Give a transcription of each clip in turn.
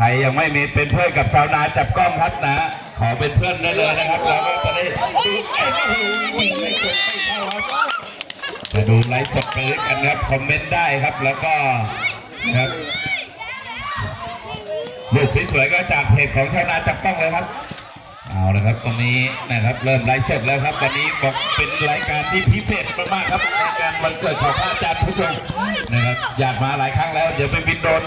ใครยังไม่มีเป็นเพื่อนกับชาวนาจับกล้องครับนะ ขอเป็นเพื่อนได้เลยนะครับแล้วก็จะได้ดูไอ้โอ้โหไม่กดไม่เข้าครับมาดูไลฟ์สดไปด้วยกันครับคอมเมนต์ได้ครับแล้วก็นะครับรูปสวยๆก็จากเพจของชาวนาจับกล้องเลยครับเอาละครับตรงนี้นะครับเริ่มไลฟ์สดแล้วครับวันนี้บอกเป็นรายการที่พิเศษมากๆครับรายการวันเกิดของพระอาจารย์ผู้ชมนะครับอยากมาหลายครั้งแล้ว เดี๋ยวไปบินโดน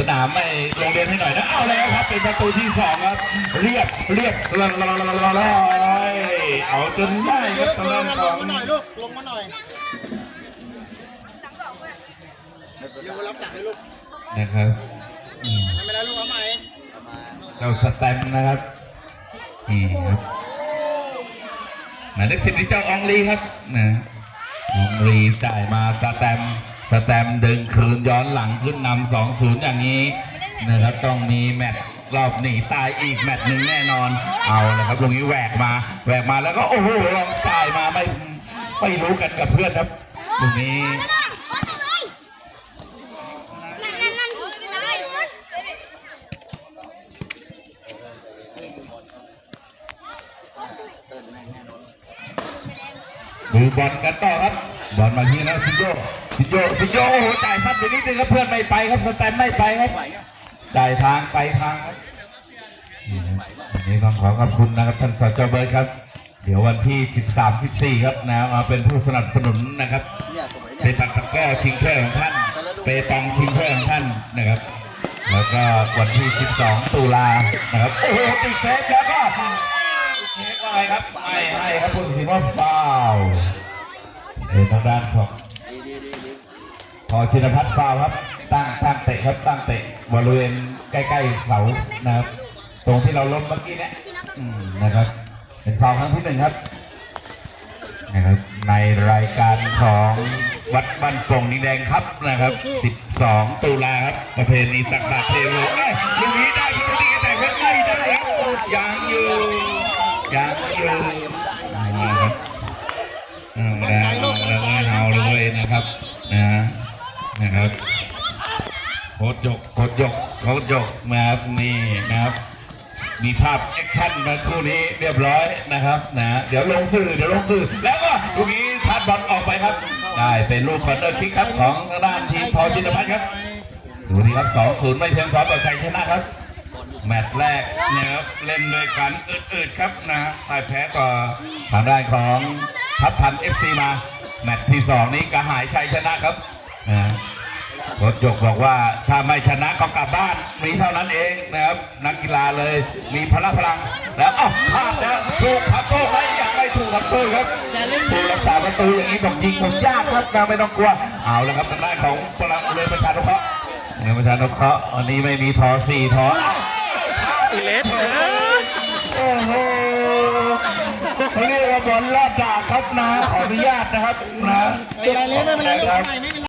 สนามไม่โรงเรียนให้หน่อยนะเอาแล้วครับ เป็นประตูที่สองครับ เรียบเรียบลอยลอยเอาจนได้ครับตรงลนั้งนมาขลงมาหน่อยลูกลงมาหน่อยเดี๋ยวรับจักรเลยลูกนะครับไม่เป็นไรลูกเอาใหม่เจ้าสแตมนะครับนี่ครับหมายเลขสิบนี่เจ้าอองลีครับนะอองลีจ่ายมาสแตม สแตมดึงคืนย้อนหลังขึ้นนำสองศูนย์อย่างนี้นะครับต้องมีแมตช์รอบหนีตายอีกแมตช์หนึ่งแน่นอน เอาลยครับตรงนี้แหวกมาแหวกมาแล้วก็โอ้โหลองจ่ายมาไม่ไม่รู้กันกับเพื่อนครับตรงนี้ดูบอลกันต่อครับบอลมาที่นะซิโย ซิโยซิโยโอ้โหจ่ายพัดไปนิดนึงครับเพื่อนไม่ไปครับสแตนไม่ไปครับจ่ายทางไปทางครับนี่นะวันนี้ต้องขอขอบคุณนะครับท่านสจเบิร์ดครับ เดี๋ยววันที่ 13 14 ครับนะมาเป็นผู้สนับสนุนนะครับเนี่ยสวยเปเนี่ยตักตะกร้อชิงถ้วยของท่านเปตองชิงถ้วยของท่านนะครับ แล้วก็วันที่ 12 ตุลานะครับโอ้โหติดเซฟแล้วก็เช็คว่าอะไรครับไม่ให้ครับผู้ตัดสินว่าฟาวล์เป็นทางด้านของดีดีดีดี พอชินพัฒน์ฟาวครับ ตั้งตั้งเตะครับตั้งเตะบริเวณใกล้ๆเสานะครับ ตรงที่เราล้มเมื่อกี้เนี่ยอืมนะครับ เป็นฟาวครั้งที่หนึ่งครับนะครับในรายการของวัดบ้านโป่งนิงแดงครับนะครับ 12 ตุลาครับประเพณีสักบาทเทโว นะครับโคตรยกโคตรยกโคตรยกมาครับนี่นะครับ มีภาพแอคชั่นมาคู่นี้เรียบร้อยนะครับนะเดี๋ยวลงสื่อเดี๋ยวลงสื่อแล้วก็ลูกนี้ทัดบอลออกไปครับ ได้เป็นลูกคอร์เนอร์คิกครับของทางด้านทีมพอจินพัฒน์ครับดูนี่ครับ2 0ไม่เพียงพอต่อชัยชนะครับแมตช์แรกนะครับเล่นด้วยกันอืดๆครับนะพ่ายแพ้ต่อทางด้านของทัพพันเอฟซีมา แมตช์ที่สองนี้กระหายชัยชนะครับนะ รถจกบอกว่าถ้าไม่ชนะก็กลับบ้านมีเท่านั้นเองนะครับ นักกีฬาเลยมีพละพลัง แล้วอ้าวพลาดแล้วถูกพับโต้ไหมยังไม่ถูกพับโต้ครับผู้รักษาประตูอย่างนี้บอกยิงผมยากครับนะไม่ต้องกลัวเอาแล้วครับทางด้านของพลังเรือประชานุเคราะห์เรือประชานุเคราะห์วันนี้ไม่มีทอสี่ทออีเลสโอ้โหเขาเรียกว่าบอลลอดดากครับนะขออนุญาตนะครับนะไม่เป็นไรเลยไม่เป็นไรลูกเอาใหม่ไม่เป็นไร